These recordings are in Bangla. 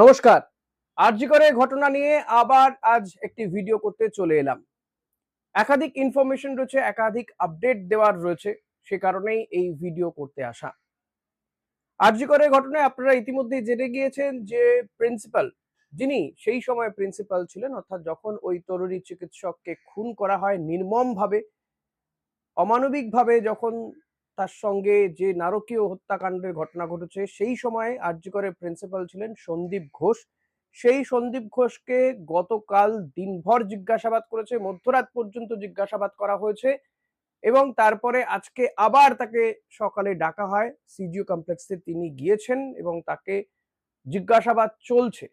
নমস্কার। আরজিকরের ঘটনা নিয়ে আবার আজ একটি ভিডিও করতে চলে এলাম। একাধিক ইনফরমেশন রয়েছে, একাধিক আপডেট দেওয়ার রয়েছে, সে কারণেই এই ভিডিও করতে আসা। আরজিকরের ঘটনায় আপনারা ইতিমধ্যেই জেনে গিয়েছেন যে প্রিন্সিপাল যিনি সেই সময় প্রিন্সিপাল ছিলেন, অর্থাৎ যখন ওই তরুণী চিকিৎসককে খুন করা হয় নির্মমভাবে, অমানবিকভাবে যখন তার সঙ্গে যে নারকীয় হত্যাকাণ্ডের ঘটনা ঘটেছে, সেই সময় আরজিকরের প্রিন্সিপাল ছিলেন সন্দীপ ঘোষ। সেই সন্দীপ ঘোষকে গতকাল দিনভর জিজ্ঞাসাবাদ করেছে, মধ্যরাত পর্যন্ত জিজ্ঞাসাবাদ করা হয়েছে এবং তারপরে আজকে আবার তাকে সকালে ডাকা হয়। সিজিও কমপ্লেক্সে তিনি গিয়েছেন এবং তাকে জিজ্ঞাসাবাদ চলছে।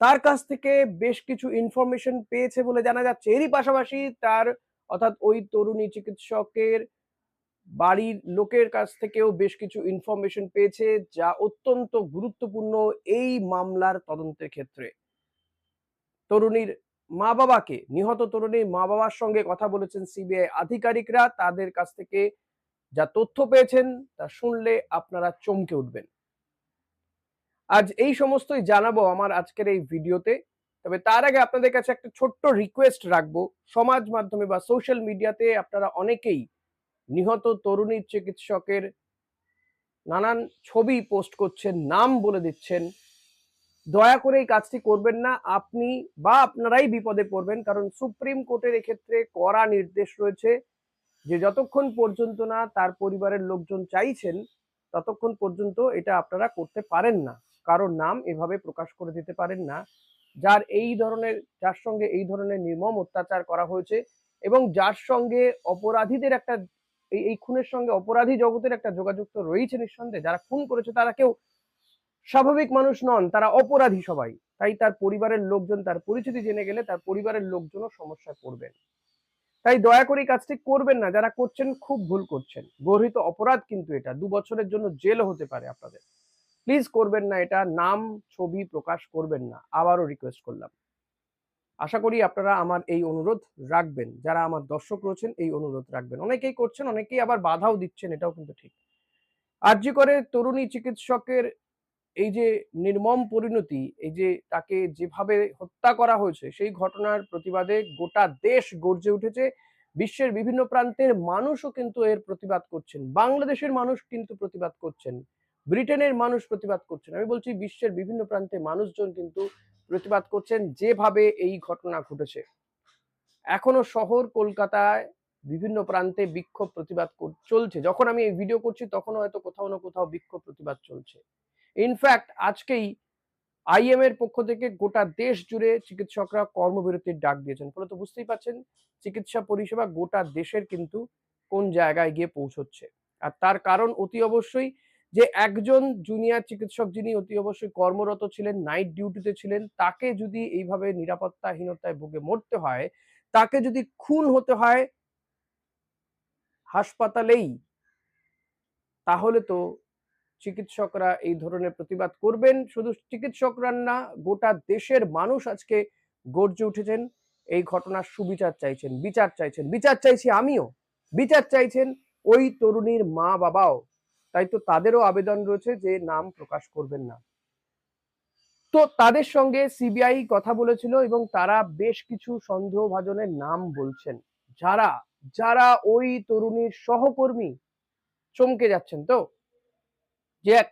তার কাছ থেকে বেশ কিছু ইনফরমেশন পেয়েছে বলে জানা যাচ্ছে। এরই পাশাপাশি তার, অর্থাৎ ওই তরুণী চিকিৎসকের বাড়ির লোকের কাছ থেকেও বেশ কিছু ইনফরমেশন পেয়েছে, যা অত্যন্ত গুরুত্বপূর্ণ এই মামলার তদন্তের ক্ষেত্রে। তরুণীর মা বাবাকে নিহত তরুণীর মা বাবার সঙ্গে কথা বলেছেন সিবিআই আধিকারিকরা। তাদের কাছ থেকে যা তথ্য পেয়েছেন, তা শুনলে আপনারা চমকে উঠবেন। আজ এই সমস্তই জানাব আমার আজকের এই ভিডিওতে। তবে তার আগে আপনাদের কাছে একটা ছোট্ট রিকোয়েস্ট রাখব। সমাজ মাধ্যমে বা সোশ্যাল মিডিয়াতে আপনারা অনেকেই নিহত তরুণী চিকিৎসকের নানান ছবি পোস্ট করছেন, নাম বলে দিচ্ছেন। দয়া করে এই কাজটি করবেন না। আপনি বা আপনারাই বিপদে পড়বেন, কারণ সুপ্রিম কোর্টের এক্ষেত্রে কড়া নির্দেশ রয়েছে যে যতক্ষণ পর্যন্ত না তার পরিবারের লোকজন চাইছেন, ততক্ষণ পর্যন্ত এটা আপনারা করতে পারেন না। কারোর নাম এভাবে প্রকাশ করে দিতে পারেন না। যার এই ধরনের, যার সঙ্গে এই ধরনের নির্মম অত্যাচার করা হয়েছে এবং যার সঙ্গে অপরাধীদের একটা এই খুনের সঙ্গে অপরাধী জগতের একটা যোগাযোগ তো রয়েছে নিঃসন্দেহে। যারা খুন করেছে তারা কেউ স্বাভাবিক মানুষ নন, তারা অপরাধী সবাই। তাই তার পরিবারের লোকজন তার পরিচিতি জেনে গেলে তার পরিবারের লোকজনও সমস্যায় পড়বেন। তাই দয়া করে কাজটি করবেন না, যারা করছেন খুব ভুল করছেন। গর্হিত অপরাধ কিন্তু এটা, দু বছরের জন্য জেল হতে পারে আপনাদের। প্লিজ করবেন না এটা, নাম, ছবি প্রকাশ করবেন না। আবারও রিকোয়েস্ট করলাম। আশা করি আপনারা আমার এই অনুরোধ রাখবেন। যারা আমার দর্শক রয়েছেন, এই অনুরোধ রাখবেন। অনেকেই করছেন, অনেকেই আবার বাধাও দিচ্ছেন, এটাও কিন্তু ঠিক। আর্জি করে তরুণী চিকিৎসকের এই যে নির্মম পরিণতি, এই যে তাকে যেভাবে হত্যা করা হয়েছে, সেই ঘটনার প্রতিবাদে গোটা দেশ গর্জে উঠেছে। বিশ্বের বিভিন্ন প্রান্তের মানুষও কিন্তু এর প্রতিবাদ করছেন। বাংলাদেশের মানুষ কিন্তু প্রতিবাদ করছেন। ব্রিটেনের মানুষ প্রতিবাদ করছেন। আমি বলছি, বিশ্বের বিভিন্ন প্রান্তে মানুষজন কিন্তু প্রতিবাদ করছেন যেভাবে এই ঘটনা ঘটেছে। এখনও শহর কলকাতায় বিভিন্ন প্রান্তে বিক্ষোভ প্রতিবাদ চলছে। যখন আমি এই ভিডিও করছি তখন হয়তো কোথাও না কোথাও বিক্ষোভ প্রতিবাদ চলছে। ইনফ্যাক্ট আজকেই আইএম এর পক্ষ থেকে গোটা দেশ জুড়ে চিকিৎসকরা কর্মবিরতির ডাক দিয়েছেন। ফলে তো বুঝতেই পারছেন, চিকিৎসা পরিষেবা গোটা দেশের কিন্তু কোন জায়গায় গিয়ে পৌঁছচ্ছে। আর তার কারণ অতি অবশ্যই যে একজন জুনিয়র চিকিৎসক যিনি অতি অবশ্যই কর্মরত ছিলেন নাইট ডিউটিতে ছিলেন, তাকে যদি এইভাবে নিরাপত্তাহীনতায় ভুগে মরতে হয়, তাকে যদি খুন হতে হয় হাসপাতালেই, তাহলে তো চিকিৎসকরা এই ধরনের প্রতিবাদ করবেন। শুধু চিকিৎসকরা না, গোটা দেশের মানুষ আজকে গর্জে উঠেছেন, এই ঘটনার সুবিচার চাইছেন, বিচার চাইছেন, বিচার চাইছি আমিও। বিচার চাইছেন ওই তরুণীর মা বাবাও তাই তো তাদেরও আবেদন রয়েছে যে নাম প্রকাশ করবেন না। তো তাদের সঙ্গে সিবিআই কথা বলেছিল এবং তারা বেশ কিছু সন্দেহভাজনের নাম বলছেন। যারা যারা ওই তরুণীর সহকর্মী চমকে যাচ্ছেন তো? যে এক,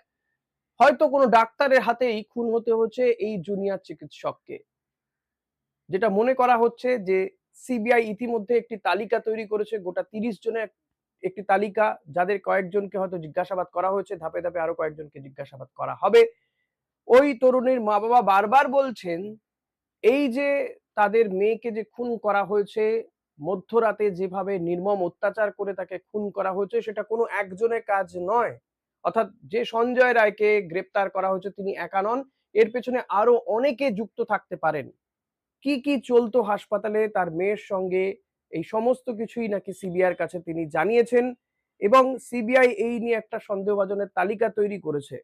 হয়তো কোনো ডাক্তারের হাতেই খুন হতে হচ্ছে এই জুনিয়র চিকিৎসককে। যেটা মনে করা হচ্ছে যে সিবিআই ইতিমধ্যে একটি তালিকা তৈরি করেছে গোটা তিরিশ জনের একটি তালিকা যাদের কয়েকজনকে হয়তো জিজ্ঞাসাবাদ করা হয়েছে, ধাপে ধাপে আরও কয়েকজনকে জিজ্ঞাসাবাদ করা হবে। ওই তরুণীর মা বাবা বারবার বলছেন, এই যে তাদের মেয়েকে যে খুন করা হয়েছে, মধ্যরাতে যেভাবে নির্মম অত্যাচার করে তাকে খুন করা হয়েছে, সেটা কোনো একজনের কাজ নয়। অর্থাৎ যে সঞ্জয় রায়কে গ্রেপ্তার করা হয়েছে, তিনি একা নন। এর পেছনে আরও অনেকে যুক্ত থাকতে পারেন। কি কি চলতো হাসপাতালে তার মেয়ের সঙ্গে এই সমস্ত কিছুই নাকি সিবিআইয়ের কাছে তিনি জানিয়েছেন এবং সিবিআই এই নিয়ে একটা সন্দেহভাজনের তালিকা তৈরি করেছে।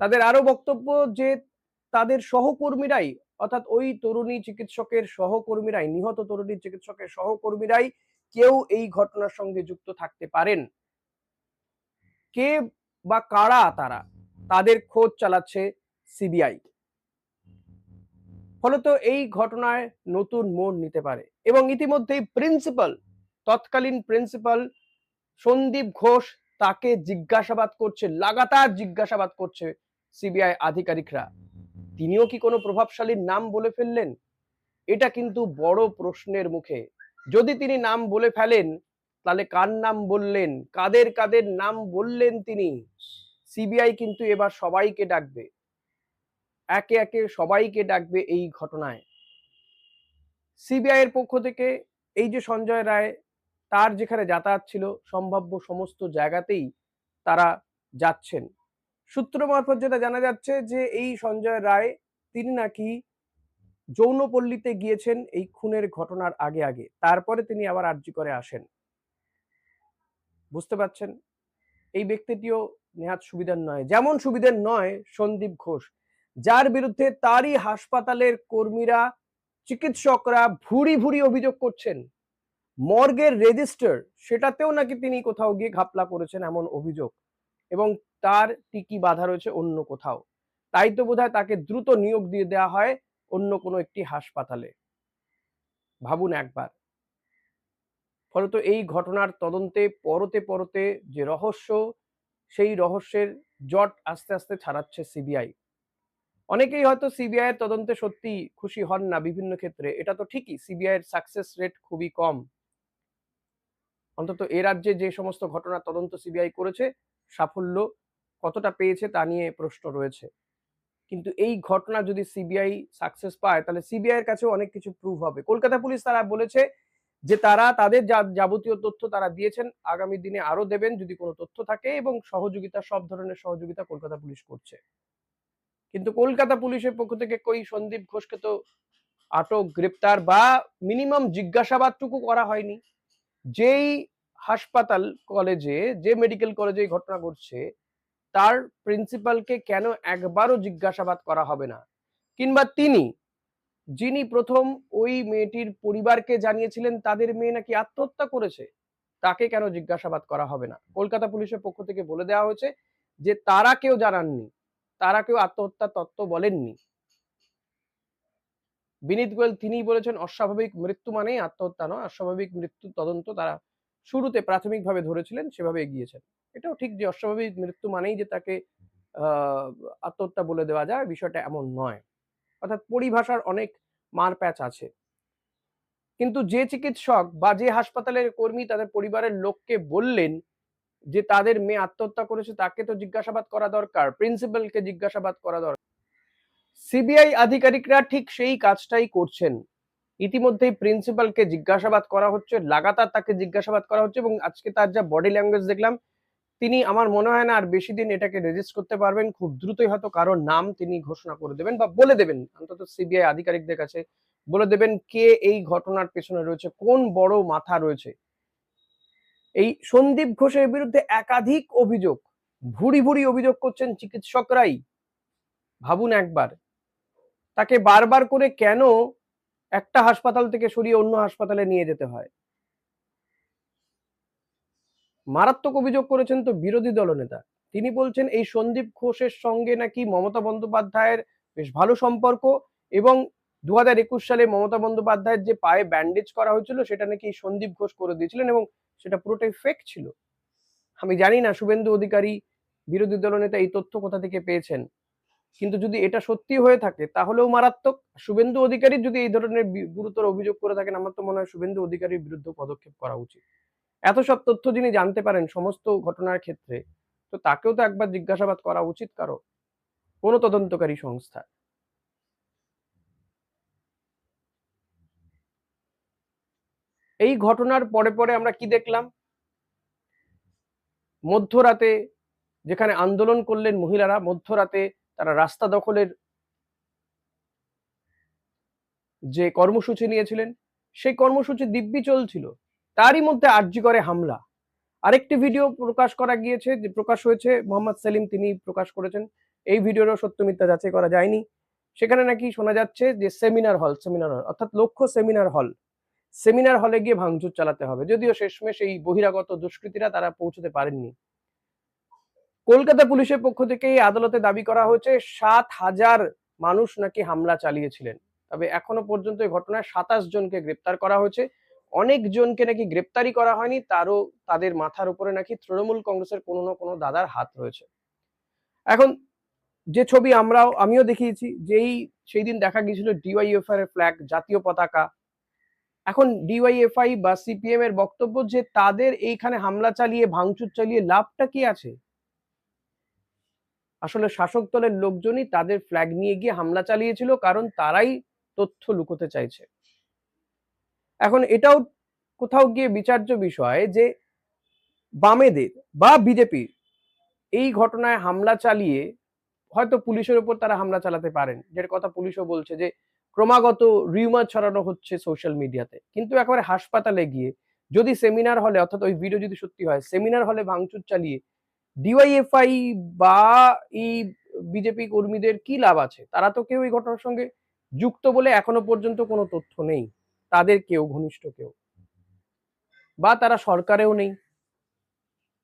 তাদের আরও বক্তব্য যে তাদের সহকর্মীরাই, অর্থাৎ ওই তরুণী চিকিৎসকের সহকর্মীরাই, নিহত তরুণী চিকিৎসকের সহকর্মীরাই কেউ এই ঘটনার সঙ্গে যুক্ত থাকতে পারেন। কে বা কারা তারা, তাদের খোঁজ চালাচ্ছে সিবিআই। ফলত এই ঘটনায় নতুন মোড় নিতে পারে। এবং ইতিমধ্যেই প্রিন্সিপাল তৎকালীন প্রিন্সিপাল সন্দীপ ঘোষ তাকে জিজ্ঞাসাবাদ করছে, লাগাতার জিজ্ঞাসাবাদ করছে সিবিআই আধিকারিকরা। তিনিও কি কোনো প্রভাবশালীর নাম বলে ফেললেন? এটা কিন্তু বড় প্রশ্নের মুখে। যদি তিনি নাম বলে ফেলেন, তাহলে কার নাম বললেন? কাদের কাদের নাম বললেন তিনি? সিবিআই কিন্তু এবার সবাইকে ডাকবে। একে একে সবাইকে ডাকবে এই ঘটনায়। সিবিআই এর পক্ষ থেকে এই যে সঞ্জয় রায়, তার যেখানে যাতায়াত ছিল, সম্ভাব্য সমস্ত জায়গাতেই তারা যাচ্ছেন। সূত্র মারফত যেটা জানা যাচ্ছে যে, এই সঞ্জয় রায়, তিনি নাকি যৌনপল্লীতে গিয়েছেন এই খুনের ঘটনার আগে আগে। তারপরে তিনি আবার আর্জি করে আসেন। বুঝতে পারছেন? এই ব্যক্তিটিও নেহাত সুবিধার নয়। যেমন সুবিধার নয়, সন্দীপ ঘোষ। যার বিরুদ্ধে তারই হাসপাতালের কর্মীরা, চিকিৎসকরা ভুরি ভুরি অভিযোগ করছেন। মর্গের রেজিস্টার, সেটাতেও নাকি তিনি কোথাও গিয়ে ঘাপলা করেছেন এমন অভিযোগ। এবং তার টিকি বাধা রয়েছে অন্য কোথাও। তাই তো বোধহয় তাকে দ্রুত নিয়োগ দিয়ে দেওয়া হয় অন্য কোনো একটি হাসপাতালে। ভাবুন একবার। ফলত এই ঘটনার তদন্তে পরতে পরতে যে রহস্য, সেই রহস্যের জট আস্তে আস্তে ছাড়াচ্ছে সিবিআই। অনেকেই হয়তো সিবিআই এর তদন্তে সত্যি খুশি হন না বিভিন্ন ক্ষেত্রে। এটা তো ঠিকই সিবিআই এর সাকসেস রেট খুবই কম। অন্তত এ রাজ্যে যে সমস্ত ঘটনা তদন্ত সিবিআই করেছে, সাফল্য কতটা পেয়েছে তা নিয়ে প্রশ্ন রয়েছে। কিন্তু এই ঘটনা যদি সিবিআই সাকসেস পায়, তাহলে সিবিআই এর কাছেও অনেক কিছু প্রুভ হবে। কলকাতা পুলিশ তারা বলেছে যে তারা তাদের যা, যাবতীয় তথ্য তারা দিয়েছেন, আগামী দিনে আরও দেবেন যদি কোনো তথ্য থাকে এবং সহযোগিতা, সব ধরনের সহযোগিতা কলকাতা পুলিশ করছে। কিন্তু কলকাতা পুলিশের পক্ষ থেকে কই সন্দীপ ঘোষকে তো আটক, গ্রেপ্তার বা মিনিমাম জিজ্ঞাসাবাদটুকু করা হয়নি। যেই হাসপাতাল কলেজে, যে মেডিকেল কলেজে ঘটনা ঘটছে, তার প্রিন্সিপালকে কেন একবারও জিজ্ঞাসাবাদ করা হবে না? কিংবা তিনি, যিনি প্রথম ওই মেয়েটির পরিবারকে জানিয়েছিলেন তাদের মেয়ে নাকি আত্মহত্যা করেছে, তাকে কেন জিজ্ঞাসাবাদ করা হবে না? কলকাতা পুলিশের পক্ষ থেকে বলে দেওয়া হয়েছে যে তারা কেউ জানাননি। তারা কেউ আত্মহত্যার তত্ত্ব বলেননি। বিনীত গোয়েল তিনি বলেছেন, অস্বাভাবিক মৃত্যু মানেই আত্মহত্যা নয়, অস্বাভাবিক মৃত্যু তদন্ত তারা শুরুতে প্রাথমিকভাবে ধরেছিলেন, সেভাবে এগিয়েছেন। এটাও ঠিক যে অস্বাভাবিক মৃত্যু মানেই যে তাকে আত্মহত্যা বলে দেওয়া যায়, বিষয়টা এমন নয়। অর্থাৎ পরিভাষার অনেক মারপ্যাচ আছে। কিন্তু যে চিকিৎসক বা যে হাসপাতালের কর্মী তাদের পরিবারের লোককে বললেন যে তাদের মেয়ে আত্মহত্যা করেছে তাকে তো জিজ্ঞাসাবাদ করা দরকার প্রিন্সিপালকে জিজ্ঞাসাবাদ করা দরকার। সিবিআই আধিকারিকরা ঠিক সেই কাজটাই করছেন। ইতিমধ্যেই প্রিন্সিপালকে জিজ্ঞাসাবাদ করা হচ্ছে, লাগাতার তাকে জিজ্ঞাসাবাদ করা হচ্ছে এবং আজকে তার যা বডি ল্যাঙ্গুয়েজ দেখলাম, তিনি আমার মনে হয় না আর বেশি দিন এটাকে রেজিস্ট করতে পারবেন, খুব দ্রুতই হয়তো কারোর নাম তিনি ঘোষণা করে দেবেন বা বলে দেবেন। অন্তত সিবিআই আধিকারিকদের কাছে বলে দেবেন কে এই ঘটনার পেছনে রয়েছে, কোন বড় মাথা রয়েছে। এই সন্দীপ ঘোষের বিরুদ্ধে একাধিক অভিযোগ, ভুরি ভুরি অভিযোগ করছেন চিকিৎসকরাই। ভাবুন একবার, তাকে বারবার করে কেন একটা হাসপাতাল থেকে সরিয়ে অন্য হাসপাতালে নিয়ে যেতে হয়? মারাত্মক অভিযোগ করেছেন তো বিরোধী দলনেতা। তিনি বলছেন, এই সন্দীপ ঘোষের সঙ্গে নাকি মমতা বন্দ্যোপাধ্যায়ের বেশ ভালো সম্পর্ক এবং দু সালে মমতা বন্দ্যোপাধ্যায়ের যে পায়ে ব্যান্ডেজ করা হয়েছিল, সেটা নাকি সন্দীপ ঘোষ করে দিয়েছিলেন এবং সেটা পুরোটাই ফেক ছিল। আমি জানি না শুভেন্দু অধিকারী, বিরোধী দলনেতা এই তথ্য কোথা থেকে পেয়েছেন। কিন্তু যদি এটা সত্যি হয়ে থাকে, তাহলেও মারাত্মক। শুভেন্দু অধিকারী যদি এই ধরনের গুরুতর অভিযোগ করে থাকেন, আমার তো মনে হয় শুভেন্দু অধিকারীর বিরুদ্ধে পদক্ষেপ করা উচিত। এত সব তথ্য যিনি জানতে পারেন সমস্ত ঘটনার ক্ষেত্রে, তো তাকেও তো একবার জিজ্ঞাসাবাদ করা উচিত কারও। কোনো তদন্তকারী সংস্থা। এই ঘটনার পরে পরে আমরা কি দেখলাম? মধ্যরাতে যেখানে আন্দোলন করলেন মহিলারা, মধ্যরাতে তারা রাস্তা দখলের যে কর্মসূচি নিয়েছিলেন, সেই কর্মসূচি দিব্যি চলছিল। তারই মধ্যে আর্জি করে হামলা। আরেকটি ভিডিও প্রকাশ করা গিয়েছে, যে প্রকাশ হয়েছে, মোহাম্মদ সেলিম তিনি প্রকাশ করেছেন। এই ভিডিওরও সত্য মিথ্যা যাচাই করা যায়নি। সেখানে নাকি শোনা যাচ্ছে যে সেমিনার হল সেমিনার হল, অর্থাৎ লক্ষ্য সেমিনার হল। সেমিনার হলে গিয়ে ভাঙচুর চালাতে হবে। যদিও শেষমেশ এই বহিরাগত দুষ্কৃতীরা তারা পৌঁছতে পারেননি। কলকাতা পুলিশের পক্ষ থেকে এই আদালতে দাবি করা হয়েছে, সাত হাজার মানুষ নাকি হামলা চালিয়েছিলেন। তবে এখনও পর্যন্ত এই ঘটনায় সাতাশ জনকে গ্রেপ্তার করা হয়েছে। অনেক জনকে নাকি গ্রেপ্তারই করা হয়নি, তারও তাদের মাথার উপরে নাকি তৃণমূল কংগ্রেসের কোনো না কোনো দাদার হাত রয়েছে। এখন যে ছবি আমরাও, আমিও দেখিয়েছি, যেই, সেই দিন দেখা গিয়েছিল ডিওয়াইএফআই এর ফ্ল্যাগ জাতীয় পতাকা। এখন ডিওয়াইএফআই বা সিপিএম এর বক্তব্য যে তাদের এইখানে হামলা চালিয়ে, ভাঙচুর চালিয়ে লাভটা কি আছে? আসলে শাসক দলের লোকজনই তাদের ফ্ল্যাগ নিয়ে গিয়ে হামলা চালিয়েছিল, কারণ তারাই তথ্য লুকোতে চাইছে। এখন এটাও কোথাও গিয়ে বিচার্য বিষয় যে বামেদের বা বিজেপির এই ঘটনায় হামলা চালিয়ে হয়তো পুলিশের উপর তারা হামলা চালাতে পারেন। যেটা কথা পুলিশও বলছে যে ক্রমাগত রিউমার ছড়ানো হচ্ছে সোশ্যাল মিডিয়াতে কিন্তু একেবারে হাসপাতালে গিয়ে যদি সেমিনার হলে, অর্থাৎ ওই ভিডিও যদি সত্যি হয় সেমিনার হলে ভাঙচুর চালিয়ে ডিওয়াইএফআই বা এই বিজেপি কর্মীদের কি লাভ আছে? তারা তো কেউ এই ঘটনার সঙ্গে যুক্ত বলে এখনও পর্যন্ত কোনো তথ্য নেই। তাদের কেউ, ঘনিষ্ঠ কেউ। বা তারা সরকারেও নেই।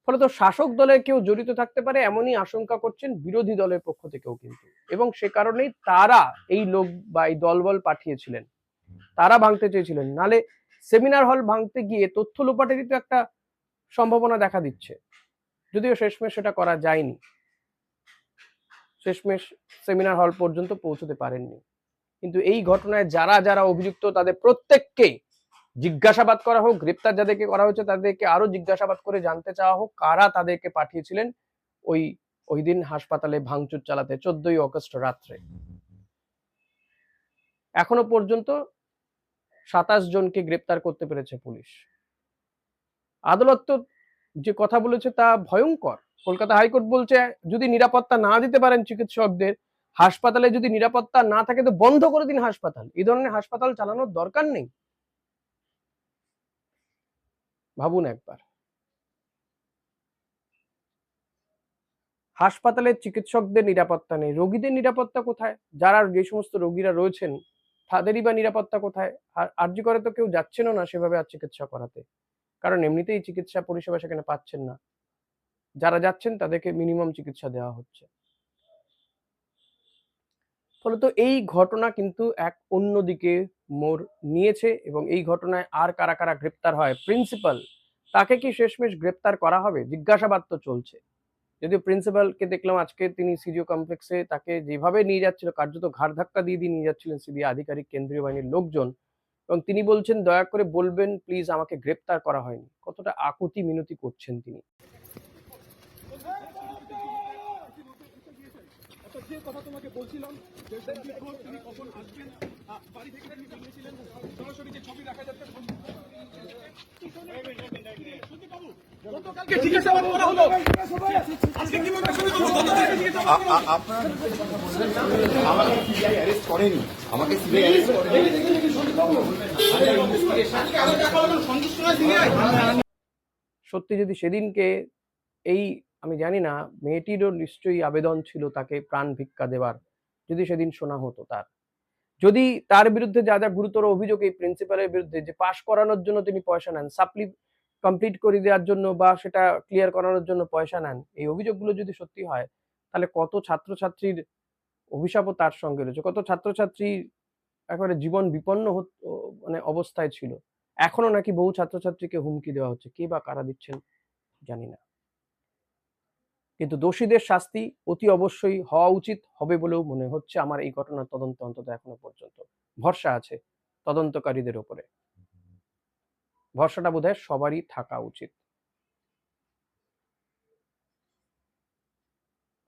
ফলে তো শাসক দলের কেউ জড়িত থাকতে পারে, এমনই আশঙ্কা করছেন বিরোধী দলের পক্ষ থেকেও কিন্তু। এবং সে কারণেই তারা এই লোক বা এই দলবল পাঠিয়েছিলেন। তারা ভাঙতে চেয়েছিলেন। নালে সেমিনার হল ভাঙতে গিয়ে তথ্য লোপাটেরই তো একটা সম্ভাবনা দেখা দিচ্ছে। যদিও শেষমেশ সেটা করা যায়নি। শেষমেশ সেমিনার হল পর্যন্ত পৌঁছতে পারেননি। কিন্তু এই ঘটনায় যারা যারা অভিযুক্ত, তাদের প্রত্যেককে জিজ্ঞাসাবাদ করা হোক, গ্রেপ্তার যাদেরকে করা হয়েছে তাদেরকে আরও জিজ্ঞাসাবাদ করে জানতে চাওয়া হোক, কারা তাদেরকে পাঠিয়েছিলেন ওই ওই দিন হাসপাতালে ভাঙচুর চালাতে, চোদ্দই অগস্ট রাত্রে। এখনও পর্যন্ত সাতাশ জনকে গ্রেপ্তার করতে পেরেছে পুলিশ। আদালত তো যে কথা বলেছে তা ভয়ঙ্কর। কলকাতা হাইকোর্ট বলছে, যদি নিরাপত্তা না দিতে পারেন চিকিৎসকদের, হাসপাতালে যদি নিরাপত্তা না থাকে তো বন্ধ করে দিন হাসপাতাল। এই ধরনের হাসপাতাল চালানোর দরকার নেই। ভাবুন একবার। হাসপাতালের চিকিৎসকদের নিরাপত্তা নেই। রোগীদের নিরাপত্তা কোথায়? যারা যে সমস্ত রোগীরা রয়েছেন, তাদেরই বা নিরাপত্তা কোথায়? আর আর্জি করে তো কেউ যাচ্ছেনও না সেভাবে আর চিকিৎসা করাতে। কারণ এমনিতেই চিকিৎসা পরিষেবা সেখানে পাচ্ছেন না। যারা যাচ্ছেন তাদেরকে মিনিমাম চিকিৎসা দেওয়া হচ্ছে। ফলত এই ঘটনা কিন্তু এক অন্যদিকে মোড় নিয়েছে এবং এই ঘটনায় আর কারা কারা গ্রেপ্তার হয় প্রিন্সিপাল, তাকে কি শেষমেশ গ্রেপ্তার করা হবে? জিজ্ঞাসাবাদ তো চলছে। যদিও প্রিন্সিপালকে দেখলাম আজকে তিনি সিডিও কমপ্লেক্সে তাকে যেভাবে নিয়ে যাচ্ছিল, কার্যত ঘাড় ধাক্কা দিয়ে দিয়ে নিয়ে যাচ্ছিলেন সিবিআই আধিকারিক, কেন্দ্রীয় বাহিনীর লোকজন এবং তিনি বলছেন, দয়া করে বলবেন, প্লিজ আমাকে গ্রেপ্তার করা হয়নি। কতটা আকুতি মিনতি করছেন তিনি। যে কথা তোমাকে বলছিলাম যে সন্দীপ ঘোষ তিনি কখন আসবেন বাড়ি থেকে তিনি সরাসরি যে ছবি দেখা যাচ্ছে আমাকে সত্যি যদি সেদিনকে এই আমি জানি না, মেয়েটিরও নিশ্চয়ই আবেদন ছিল তাকে প্রাণ ভিক্ষা দেওয়ার যদি সেদিন শোনা হতো তার। যদি তার বিরুদ্ধে যা যা গুরুতর অভিযোগ এই প্রিন্সিপালের বিরুদ্ধে, যে পাশ করানোর জন্য তিনি পয়সা নেন সাপ্লি কমপ্লিট করে দেওয়ার জন্য বা সেটা ক্লিয়ার করানোর জন্য পয়সা নেন, এই অভিযোগগুলো যদি সত্যি হয়, তাহলে কত ছাত্রছাত্রীর অভিশাপও তার সঙ্গে রয়েছে। কত ছাত্রছাত্রী একেবারে জীবন বিপন্ন মানে অবস্থায় ছিল। এখনও নাকি বহু ছাত্রছাত্রীকে হুমকি দেওয়া হচ্ছে। কে বা কারা দিচ্ছেন জানি না। কিন্তু দোষীদের শাস্তি অতি অবশ্যই হওয়া উচিত, হবে বলেও মনে হচ্ছে আমার এই ঘটনার তদন্ত অন্তত এখনও পর্যন্ত। ভরসা আছে তদন্তকারীদের উপরে ভরসাটা বোধহয় সবারই থাকা উচিত।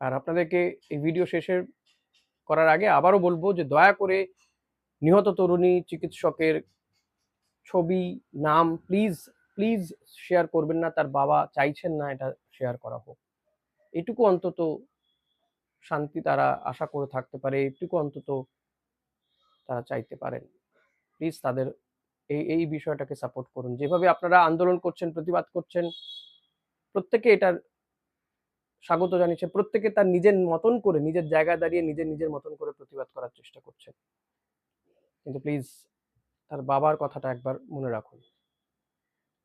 আর আপনাদেরকে এই ভিডিও শেষের করার আগে আবারও বলব যে দয়া করে নিহত তরুণী চিকিৎসকের ছবি, নাম প্লিজ প্লিজ শেয়ার করবেন না, তার বাবা চাইছেন না এটা শেয়ার করা হোক। এটুকু অন্তত শান্তি তারা আশা করে থাকতে পারে, এটুকু অন্তত তারা চাইতে পারেন। প্লিজ তাদের এই এই বিষয়টাকে সাপোর্ট করুন। যেভাবে আপনারা আন্দোলন করছেন, প্রতিবাদ করছেন, প্রত্যেকে এটার স্বাগত জানিয়েছে প্রত্যেকে তার নিজের মতন করে, নিজের জায়গায় দাঁড়িয়ে নিজের নিজের মতন করে প্রতিবাদ করার চেষ্টা করছেন। কিন্তু প্লিজ তার বাবার কথাটা একবার মনে রাখুন।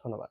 ধন্যবাদ।